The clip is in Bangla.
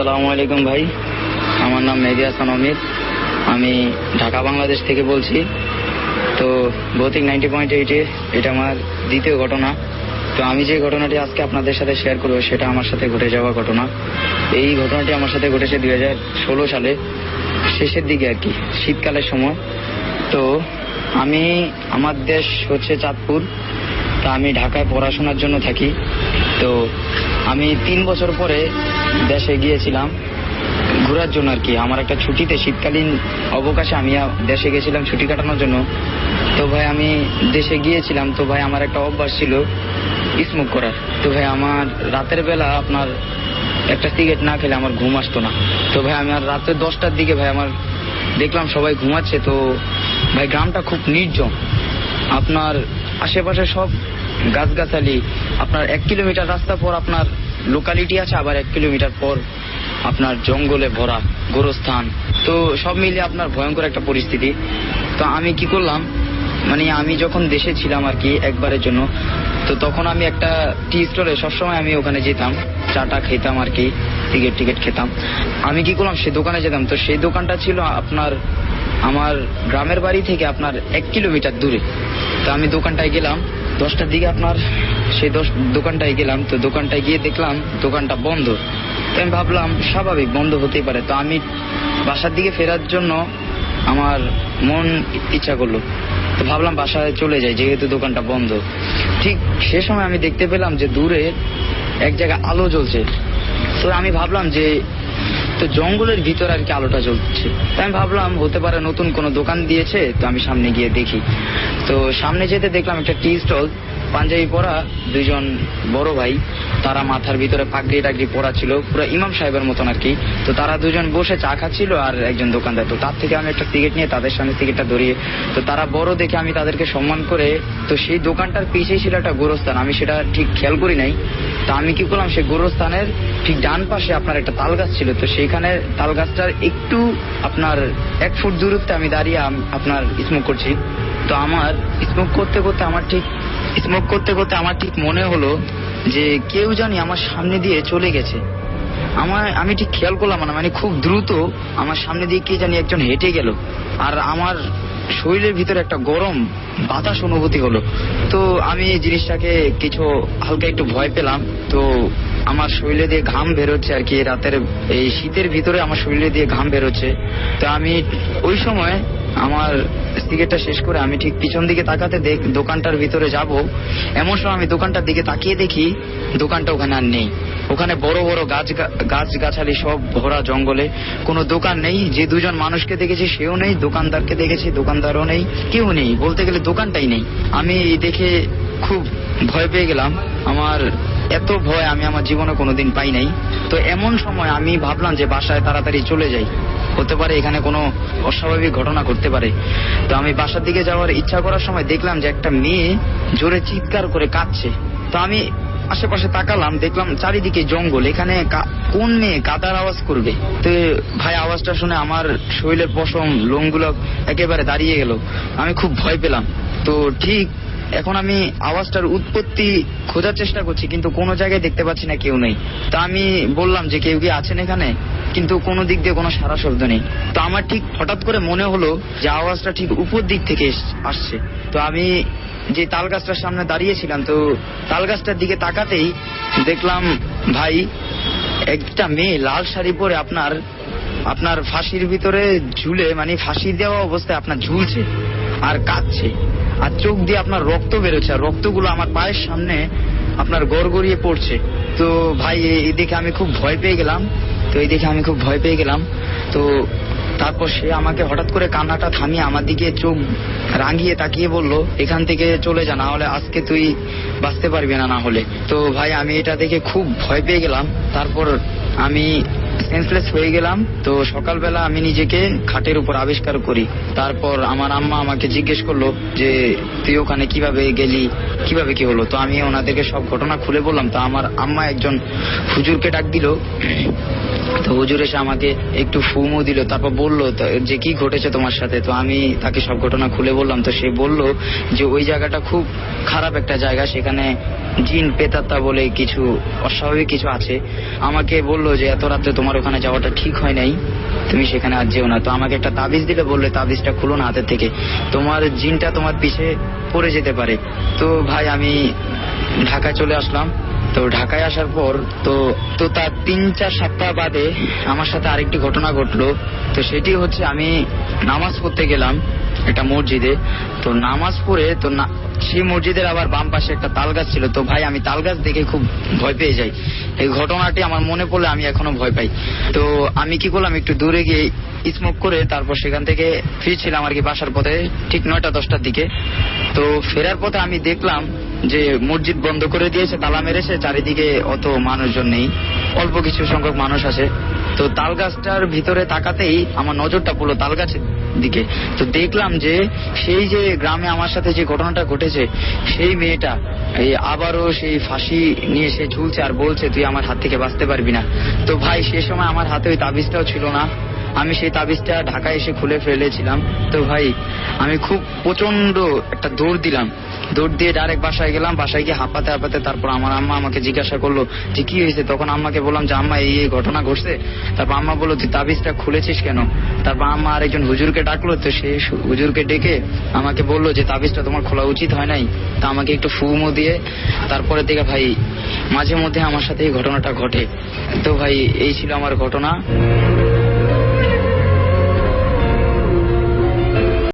আসসালামু আলাইকুম ভাই। আমার নাম মেহেদি হাসান অমিত আমি ঢাকা, বাংলাদেশ থেকে বলছি। তো ভৌতিক নাইনটি পয়েন্ট এইটে এটা আমার দ্বিতীয় ঘটনা। তো আমি যে ঘটনাটি আজকে আপনাদের সাথে শেয়ার করব, সেটা আমার সাথে ঘটে যাওয়া ঘটনা। এই ঘটনাটি আমার সাথে ঘটেছে দুই হাজার ষোলো সালে। শেষের দিকে আর কি, শীতকালের সময়। তো আমি, আমার দেশ হচ্ছে চাঁদপুর। তা আমি ঢাকায় পড়াশোনার জন্য থাকি। তো আমি তিন বছর পরে দেশে গিয়েছিলাম, ঘোরার জন্য আর কি। আমার একটা ছুটিতে শীতকালীন অবকাশে আমি দেশে গেছিলাম ছুটি কাটানোর জন্য। তো ভাই, আমি দেশে গিয়েছিলাম, তো ভাই, আমার একটা অভ্যাস ছিল স্মোক করার। তো ভাই, আমার রাতের বেলা আপনার একটা সিগারেট না খেলে আমার ঘুম আসতো না। তো ভাই, আমি আর রাতে দশটার দিকে ভাই, আমার দেখলাম সবাই ঘুমাচ্ছে, তো ভাই, গ্রামটা খুব নির্জন। আপনার আশেপাশে সব গাছগাছালি, আপনার এক কিলোমিটার রাস্তা পর আপনার লোকালিটি আছে আবার এক কিলোমিটার পর আপনার জঙ্গলে ভরা গোরস্থান। তো সব মিলিয়ে আপনার ভয়ঙ্কর একটা পরিস্থিতি। তো আমি কি করলাম? মানে আমি যখন দেশে ছিলাম আর কি একবারের জন্য, তো তখন আমি একটা টি স্টোরে সবসময় আমি ওখানে যেতাম চাটা খেতাম আর কি টিকিট টিকিট খেতাম। আমি কি করলাম? সেই দোকানে যেতাম। তো সেই দোকানটা ছিল আপনার, আমার গ্রামের বাড়ি থেকে আপনার এক কিলোমিটার দূরে। তো আমি দোকানটায় গেলাম। দশটার দিকে আপনার সেই দশ দোকানটায় গেলাম, তো দোকানটায় গিয়ে দেখলাম দোকানটা বন্ধ। তো আমি ভাবলাম স্বাভাবিক বন্ধ হতেই পারে। তো আমি বাসার দিকে ফেরার জন্য আমার মন ইচ্ছা করল। তো ভাবলাম বাসায় চলে যাই, যেহেতু দোকানটা বন্ধ। ঠিক সে সময় আমি দেখতে পেলাম যে দূরে এক জায়গায় আলো জ্বলছে। তো আমি ভাবলাম যে তো জঙ্গলের ভিতর আর কি আলোটা জ্বলছে। তো আমি ভাবলাম, হতে পারে নতুন কোনো দোকান দিয়েছে, তো আমি সামনে গিয়ে দেখি। তো সামনে যেতে দেখলাম একটা টি স্টল পাঞ্জাবি পরা দুইজন বড় ভাই, তারা মাথার ভিতরে পাগড়ি টাগড়ি পরা ছিল, পুরো ইমাম সাহেবের মতন আর কি। তো তারা দুজন বসে চা খাচ্ছিল আর একজন দোকানদার। তো তার থেকে আমি একটা টিকিট নিয়ে তাদের সামনে টিকিটটা ধরিয়ে, তো তারা বড় দেখে আমি তাদেরকে সম্মান করে, তো সেই দোকানটার পিছেই ছিল একটা গোরস্থান। আমি সেটা ঠিক খেয়াল করি নাই। তো আমি কি করলাম, সেই গোরস্থানের ঠিক ডান পাশে আপনার একটা তাল গাছ ছিল, তো সেইখানে তাল গাছটার একটু আপনার এক ফুট দূরত্বে আমি দাঁড়িয়ে আপনার স্মোক করছি। তো আমার স্মোক করতে করতে আমার ঠিক স্মোক করতে করতে আমার ঠিক মনে হলো যে কেউ জানি আমার সামনে দিয়ে চলে গেছে। আমার, আমি ঠিক খেয়াল করলাম না মানে খুব দ্রুত আমার সামনে দিয়ে কে জানি একজন হেঁটে গেল। আর আমার শরীরের ভিতরে একটা গরম বাতাস অনুভূতি হলো। তো আমি জিনিসটাকে কিছু হালকা একটু ভয় পেলাম। তো আমার শরীরে দিয়ে ঘাম বেরোচ্ছে আর কি রাতের এই শীতের ভিতরে আমার শরীরে দিয়ে ঘাম বেরোচ্ছে। তো আমি ওই সময় আমার সিগারেটটা শেষ করে আমি ঠিক পিছন দিকে তাকাতে দেখ দোকানটার ভিতরে যাব। এমন সময় আমি দোকানটার দিকে তাকিয়ে দেখি দোকানটা ওখানে আর নেই। ওখানে বড় বড় গাছ গাছ গাছালি সব ভরা জঙ্গলে। কোনো দোকান নেই। যে দুজন মানুষকে দেখেছি সেও নেই, দোকানদারকে দেখেছি, দোকানদারও নেই, কেউ নেই। বলতে গেলে দোকানটাই নেই। আমি দেখে খুব ভয় পেয়ে গেলাম। আমার এত ভয় আমি আমার জীবনে কোনোদিন পাই নাই। তো এমন সময় আমি ভাবলাম যে বাসায় তাড়াতাড়ি চলে যাই। হতে পারে, এখানে কোনো অস্বাভাবিক ঘটনা ঘটতে পারে। তো আমি বাসার দিকে যাওয়ার ইচ্ছা করার সময় দেখলাম যে একটা মেয়ে জোরে চিৎকার করে কাঁদছে। তো আমি আশেপাশে তাকালাম, দেখলাম চারিদিকে জঙ্গল। এখানে কোন মেয়ে কাদার আওয়াজ করবে? তো ভাই, আওয়াজটা শুনে আমার শরীরের পশম লোমগুলো একেবারে দাঁড়িয়ে গেল। আমি খুব ভয় পেলাম। তো ঠিক এখন আমি আওয়াজটার উৎপত্তি খোঁজার চেষ্টা করছি, কিন্তু কোনো জায়গায় দেখতে পাচ্ছি না কেউ নেই। তা আমি বললাম যে কেউ কি আছেন এখানে? কিন্তু কোনো দিক দিয়ে কোনো সারা শব্দ নেই। তো আমার ঠিক হঠাৎ করে মনে হলো যে আওয়াজটা ঠিক উপর দিক থেকে আসছে। তো আমি যে তাল গাছটার সামনে দাঁড়িয়েছিলাম, তো তাল গাছটার দিকে তাকাতেই দেখলাম, ভাই, একটা মেয়ে লাল শাড়ি পরে আপনার আপনার ফাঁসির ভিতরে ঝুলে মানে ফাঁসি দেওয়া অবস্থায় আপনার ঝুলছে আর কাঁদছে। আর চোখ দিয়ে আপনার রক্ত বেরোচ্ছে, আর রক্তগুলো আমার পায়ের সামনে আপনার গড়গড়িয়ে পড়ছে। তো ভাই, এ- এই দেখে আমি খুব ভয় পেয়ে গেলাম। তো এই দেখে আমি খুব ভয় পেয়ে গেলাম। তো তারপর সে আমাকে হঠাৎ করে কান্নাটা থামিয়ে আমার দিকে চোখ রাঙিয়ে তাকিয়ে বলল, এখান থেকে চলে যা না হলে আজকে তুই বাঁচতে পারবি না না হলে তো ভাই, আমি এটা দেখে খুব ভয় পেয়ে গেলাম। তারপর আমি সেন্সলেস হয়ে গেলাম। তো সকালবেলা আমি নিজেকে খাটের উপর আবিষ্কার করি। তারপর আমার আম্মা আমাকে জিজ্ঞেস করল যে, তুই ওখানে কীভাবে গেলি? কীভাবে কি হলো? তো আমি ওনাদেরকে সব ঘটনা খুলে বললাম। তো আমার আম্মা একজন হুজুরকে ডাক দিল। তো হুজুর এসে আমাকে একটু ফুমো দিল, তারপর বলল যে কি ঘটেছে তোমার সাথে? তো আমি তাকে সব ঘটনা খুলে বললাম। তো সে বলল যে ওই জায়গাটা খুব খারাপ একটা জায়গা, সেখানে জিন, পেতাত্তা বলে কিছু অস্বাভাবিক কিছু আছে। আমাকে বলল যে, এত রাত্রে তোমার ওখানে যাওয়াটা ঠিক হয় নাই, তুমি সেখানে আর যেও না। তো আমাকে একটা তাবিজ দিলে, বললে, তাবিজটা খুলো না হাতের থেকে। তোমার জিনটা তোমার পিছে পড়ে যেতে পারে। তো ভাই, আমি ঢাকা চলে আসলাম। তো ঢাকায় আসার পর তো তো তার তিন, চার সপ্তাহ বাদে আমার সাথে আরেকটি ঘটনা ঘটলো। তো সেটি হচ্ছে আমি নামাজ পড়তে গেলাম একটা মসজিদে। তো নামাজ পড়ে তো সেই মসজিদের আবার বাম পাশে একটা তাল গাছ ছিল। তো ভাই, আমি তাল গাছ দেখে খুব ভয় পেয়ে যাই। এই ঘটনাটি আমার মনে পড়লে আমি এখনও ভয় পাই। তো আমি কি করলাম, একটু দূরে গিয়ে স্মোক করে তারপর সেখান থেকে ফিরছিলাম আর কি বাসার পথে, ঠিক নয়টা, দশটার দিকে। তো ফেরার পথে আমি দেখলাম যে মসজিদ বন্ধ করে দিয়েছে, তালা মেরেছে, চারিদিকে অত মানুষজন নেই, অল্প কিছু সংখ্যক মানুষ আছে। তো তাল গাছটার ভিতরে তাকাতেই আমার নজরটা পড়ল তাল গাছের দিকে। তো দেখলাম যে সেই যে গ্রামে আমার সাথে যে ঘটনাটা ঘটেছে, সেই মেয়েটা, এই আবারও সেই ফাঁসি নিয়ে সে ঝুলছে আর বলছে, তুই আমার হাত থেকে বাঁচতে পারবি না। তো ভাই, সে সময় আমার হাতে ওই তাবিজটাও ছিল না। আমি সেই তাবিজটা ঢাকায় এসে খুলে ফেলেছিলাম। তো ভাই, আমি খুব প্রচণ্ড একটা দৌড় দিলাম। দৌড় দিয়ে ডাইরেক্ট বাসায় গেলাম, বাসায় গিয়ে হাঁপাতে হাঁপাতে তারপর আমার আম্মা আমাকে জিজ্ঞাসা করল, যে কি হয়েছে? তখন আম্মাকে বললাম যে, আম্মা, এই ঘটনা ঘটছে। তারপর আম্মা বলল, তুই তাবিজটা খুলেছিস কেন? তারপর আম্মা আর একজন হুজুরকে ডাকলো, তো সেই হুজুরকে ডেকে আমাকে বলল যে, তাবিজটা তোমার খোলা উচিত হয় নাই? তা আমাকে একটু ফুমো দিয়ে তারপরে থেকে ভাই, মাঝে মধ্যে আমার সাথে এই ঘটনাটা ঘটে। তো ভাই, এই ছিল আমার ঘটনা।